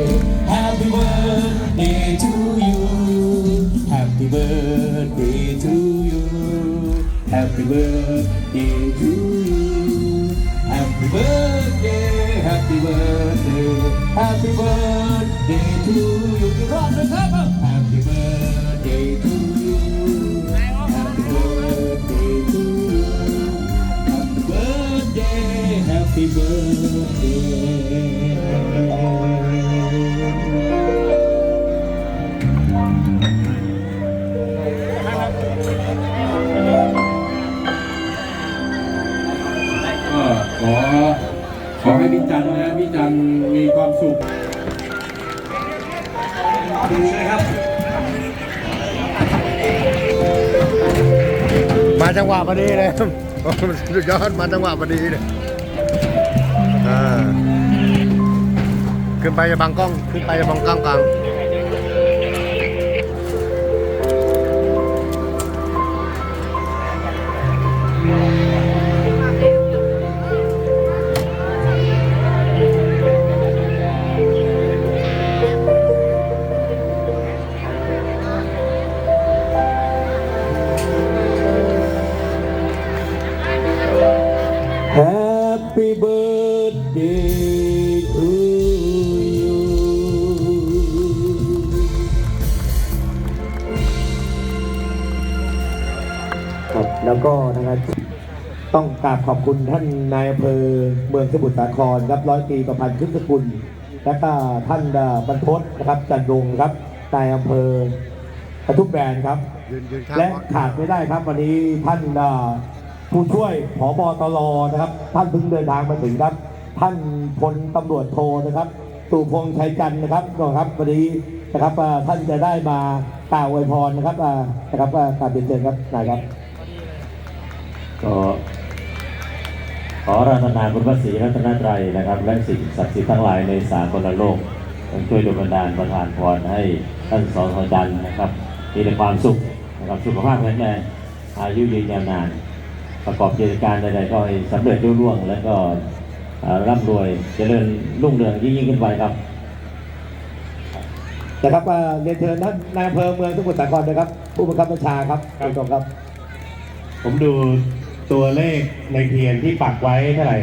Happy birthday to you Happy birthday to you Happy birthday to you Happy birthday Happy birthday Happy birthday to you อีกรอบหนึงครับ Happy birthday to you Happy birthday to you Happy birthday Happy birthday ขอขอให้พี่จันนะพี่จันมีความสุขมาจังหวะพอดีเลยสุดยอดมาจังหวะพอดีเลยอ่าขึ้นไปจะบังกล้อง ขึ้นไปจะบังกล้องกลาง Happy birthday to you ครับแล้วก็นะครับต้องกราบขอบคุณท่านนายอำเภอเมืองสมุทรสาครครับร้อยตรีประพันธ์ขึ้นสกุล และก็ท่านบรรพตนะครับจันรงค์ครับนายอำเภอกระทุกแบนครับยืนยืนข้างและบอสขาดไม่ได้ครับวันนี้ท่านอ่า ผู้ช่วยผบตรนะครับ ท่านเพิ่งเดินทางมาถึงครับ ท่านพลตำรวจโทนะครับตูพงษ์ชัยจันทร์นะครับก็ครับวันนี้นะครับท่านจะได้มากล่าวอวยพรนะครับนะครับอ่ากราบเรียนเชิญครับนายครับก็ขอรัตนาคุณพระศรีรัตนตรัยนะครับ และสิ่งศักดิ์สิทธิ์ทั้งหลายในสากลโลกจงช่วยดลบันดาลประทานพรให้ท่านสอทจันทร์นะครับ มีแต่ความสุขนะครับสุขภาพแข็งแรงอายุยืนยาวนาน ประกอบกิจการใดๆก็ให้สำเร็จรุ่ร่วง และก็อ่าร่ำรวยเจริญรุ่งเรืองยิ่งยิ่งขึ้นไปครับนะครับอ่าเรียนเชิญท่านนายอำเภอเมืองสมุทรสาครนะครับ ผู้บังคับบัญชาครับครับครับ ผมดูตัวเลขในเทียนที่ปักไว้เท่าไหร่